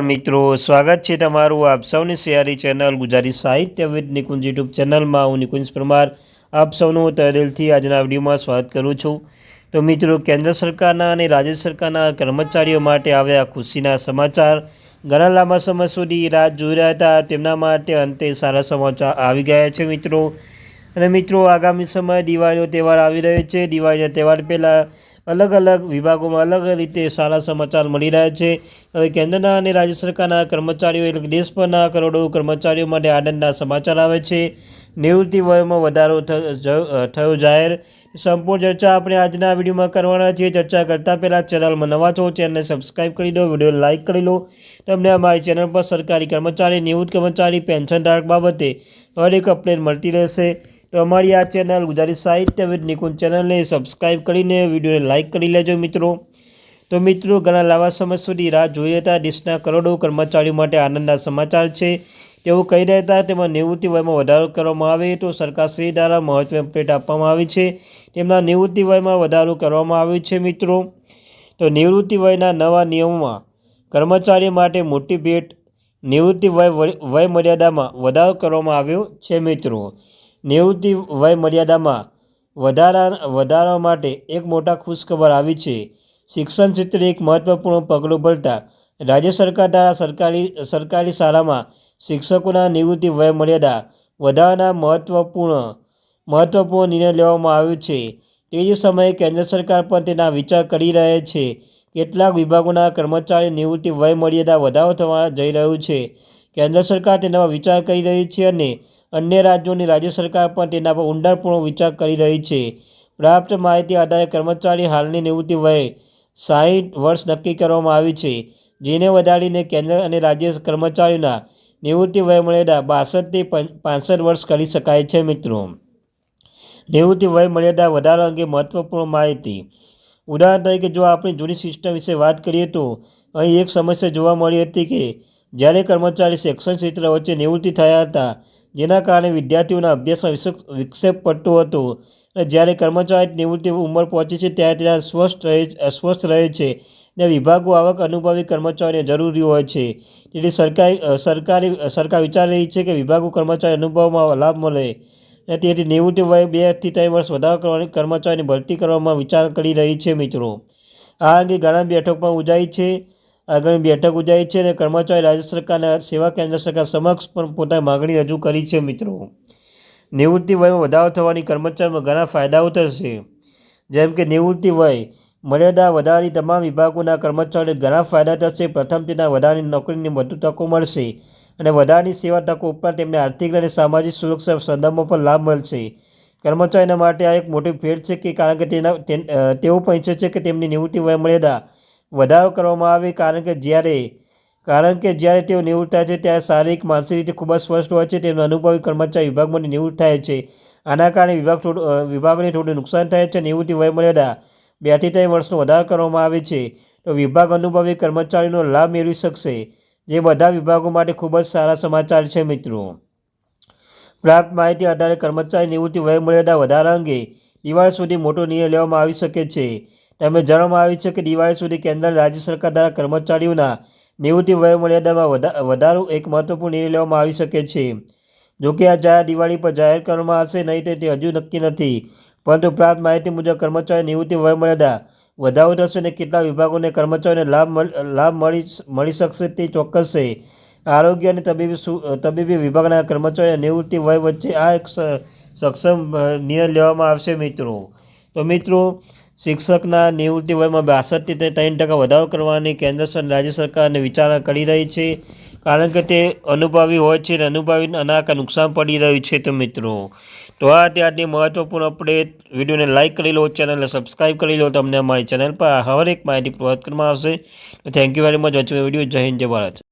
મિત્રો, સ્વાગત છે તમારું આપ સૌની સિયારી ચેનલ ગુજરાતી સાહિત્ય વિદ નિકુંજ યુટ્યુબ ચેનલમાં. હું નિકુંજ પરમાર આપ સૌનું તહેદિલથી આજના વિડીયોમાં સ્વાગત કરું છું. તો મિત્રો, કેન્દ્ર સરકારના અને રાજ્ય સરકારના કર્મચારીઓ માટે આવ્યા ખુશીના સમાચાર. ઘણા લાંબા સમય સુધી રાહ જોઈ રહ્યા હતા. તેમના માટે અંતે સારા સમાચાર આવી ગયા છે મિત્રો. અને મિત્રો, આગામી સમયે દિવાળીનો તહેવાર આવી રહ્યો છે. દિવાળીના તહેવાર પહેલાં અલગ અલગ વિભાગોમાં અલગ રીતે સારા સમાચાર મળી રહ્યા છે. હવે કેન્દ્રના અને રાજ્ય સરકારના કર્મચારીઓ એટલે દેશ પરના કરોડો કર્મચારીઓ માટે આનંદના સમાચાર આવે છે. નિવૃત્તિ વયમાં વધારો થયો જાહેર. સંપૂર્ણ ચર્ચા આપણે આજના વિડીયોમાં કરવાના છીએ. ચર્ચા કરતાં પહેલાં ચેનલમાં નવા છો ચેનલને સબસ્ક્રાઈબ કરી દો વીડિયો લાઇક કરી લો. તમને અમારી ચેનલ પર સરકારી કર્મચારી, નિવૃત્ત કર્મચારી, પેન્શન ધારક બાબતે હરેક અપડેટ મળતી રહેશે. તો અમારી આ ચેનલ ગુજરાતી સાહિત્ય વિદ નિકુંજ ચેનલને સબસ્ક્રાઈબ કરીને વિડીયોને લાઇક કરી લેજો મિત્રો. તો મિત્રો, ઘણા લાંબા સમય સુધી રાહ જોઈ હતા દેશના કરોડો કર્મચારીઓ માટે આનંદના સમાચાર છે. તેઓ કહી રહ્યા હતા, તેમાં નિવૃત્તિ વયમાં વધારો કરવામાં આવે તો સરકારશ્રી દ્વારા મહત્વ અપડેટ આપવામાં આવી છે. તેમના નિવૃત્તિ વયમાં વધારો કરવામાં આવ્યો છે, મિત્રો. તો નિવૃત્તિ વયના નવા નિયમોમાં કર્મચારીઓ માટે મોટી ભેટ, નિવૃત્તિ વય વય મર્યાદામાં વધારો કરવામાં આવ્યો છે, મિત્રો. નિવૃત્તિ વય મર્યાદામાં વધારા, વધારવા માટે એક મોટા ખુશખબર આવી છે. શિક્ષણ ક્ષેત્રે એક મહત્વપૂર્ણ પગલું ભરતા રાજ્ય સરકાર દ્વારા સરકારી સરકારી શાળામાં શિક્ષકોના નિવૃત્તિ વય મર્યાદા વધારવાના મહત્વપૂર્ણ મહત્વપૂર્ણ નિર્ણય લેવામાં આવ્યો છે. તે જ સમયે કેન્દ્ર સરકાર પણ તેના વિચાર કરી રહ્યા છે. કેટલાક વિભાગોના કર્મચારી નિવૃત્તિ વય મર્યાદા વધારો થવા જઈ રહ્યું છે. કેન્દ્ર સરકાર તેના વિચાર કરી રહી છે અને અન્ય રાજ્યોની રાજ્ય સરકાર પણ તેના પર ઊંડાણપૂર્વક વિચાર કરી રહી છે. પ્રાપ્ત માહિતી આધારે કર્મચારી હાલની નિવૃત્તિ વય સાહીઠ વર્ષ નક્કી કરવામાં આવી છે, જેને વધારીને કેન્દ્ર અને રાજ્ય કર્મચારીઓના નિવૃત્તિ વય મર્યાદા બાસઠથી પાસઠ વર્ષ કરી શકાય છે મિત્રો. નિવૃત્તિ વય મર્યાદા વધારા અંગે મહત્વપૂર્ણ માહિતી. ઉદાહરણ તરીકે જો આપણે જૂની સિસ્ટમ વિશે વાત કરીએ તો અહીં એક સમસ્યા જોવા મળી હતી કે જ્યારે કર્મચારી શિક્ષણ ક્ષેત્ર વચ્ચે નિવૃત્તિ થયા હતા જેના કારણે વિદ્યાર્થીઓના અભ્યાસમાં વિક્ષેપ પડતો હતો. અને જ્યારે કર્મચારી નિવૃત્તિ ઉંમર પહોંચે છે, ત્યારે તેના સ્વસ્થ રહે અસ્વસ્થ રહે છે ને વિભાગો આવક અનુભવી કર્મચારીને જરૂરી હોય છે. તેથી સરકારી સરકારી સરકાર વિચારી રહી છે કે વિભાગો કર્મચારી અનુભવમાં લાભ મળે અને તેથી નિવૃત્તિ વય બેથી ત્રણ વર્ષ વધારો કરવાની કર્મચારીની ભરતી કરવામાં વિચાર કરી રહી છે મિત્રો. આ અંગે ઘણા બેઠક પણ યોજાઈ છે. આગળની બેઠક યોજાઈ છે અને કર્મચારી રાજ્ય સરકારના સેવા કેન્દ્ર સરકાર સમક્ષ પણ પોતાની માગણી રજૂ કરી છે મિત્રો. નિવૃત્તિ વયમાં વધારો થવાની કર્મચારીમાં ઘણા ફાયદાઓ થશે. જેમ કે નિવૃત્તિ વય, મર્યાદા વધારાની તમામ વિભાગોના કર્મચારીઓને ઘણા ફાયદા થશે. પ્રથમ તેના વધારાની નોકરીની વધુ તકો મળશે અને વધારાની સેવા તકો ઉપરાંત તેમને આર્થિક અને સામાજિક સુરક્ષા સંદર્ભમાં પણ લાભ મળશે. કર્મચારીના માટે આ એક મોટી ભેટ છે કે કારણ કે તેના તેઓ પણ ઈચ્છે છે કે તેમની નિવૃત્તિ વય, મર્યાદા વધારો કરવામાં આવે કારણ કે જ્યારે, કારણ કે જ્યારે તેઓ નિવૃત્ત થાય છે ત્યારે શારીરિક, માનસિક રીતે ખૂબ જ સ્પષ્ટ હોય છે, તેમના અનુભવી કર્મચારી વિભાગમાંથી નિવૃત્ત થાય છે. આના કારણે વિભાગ થોડું વિભાગને થોડું નુકસાન થાય છે. નિવૃત્તિ વયમર્યાદા બેથી ત્રણ વર્ષનો વધારો કરવામાં આવે છે. તો વિભાગ અનુભવી કર્મચારીનો લાભ મેળવી શકશે. જે બધા વિભાગો માટે ખૂબ જ સારા સમાચાર છે મિત્રો. પ્રાપ્ત માહિતી આધારે કર્મચારી નિવૃત્તિ વયમર્યાદા વધારા અંગે દિવાળી સુધી મોટો નિર્ણય લેવામાં આવી શકે છે. તેમને જણાવવામાં આવ્યું છે કે દિવાળી સુધી કેન્દ્ર રાજ્ય સરકાર દ્વારા કર્મચારીઓના નિવૃત્તિ વયમર્યાદામાં વધારો એક મહત્વપૂર્ણ નિર્ણય લેવામાં આવી શકે છે. જોકે આ જાહેર દિવાળી પર જાહેર કરવામાં આવશે નહીં તે હજુ નક્કી નથી, પરંતુ પ્રાપ્ત માહિતી મુજબ કર્મચારી નિવૃત્તિ વયમર્યાદા વધારો થશે અને કેટલા વિભાગોને કર્મચારીઓને લાભ લાભ મળી મળી શકશે તે ચોક્કસ. છે આરોગ્ય અને તબીબી તબીબી વિભાગના કર્મચારીઓ નિવૃત્તિ વય વચ્ચે આ એક સક્ષમ નિર્ણય લેવામાં આવશે મિત્રો. તો મિત્રો શિક્ષકના નિવૃત્તિ વયમાં બાસઠથી ત્રણ ટકા વધારો કરવાની કેન્દ્ર રાજ્ય સરકારને વિચારણા કરી રહી છે. કારણ કે તે અનુભવી હોય છે અને અનુભવી અનાકા નુકસાન પડી રહ્યું છે તો મિત્રો. તો આ ત્યારની મહત્વપૂર્ણ અપડેટ વિડીયોને લાઇક કરી લો, ચેનલને સબસ્ક્રાઈબ કરી લો. તમને અમારી ચેનલ પર હરેક માહિતી પ્રોવાઈડ કરવામાં આવશે. થેન્ક યુ વેરી મચ વચ્ચે વીડિયો જય હિન્દ, જય ભારત.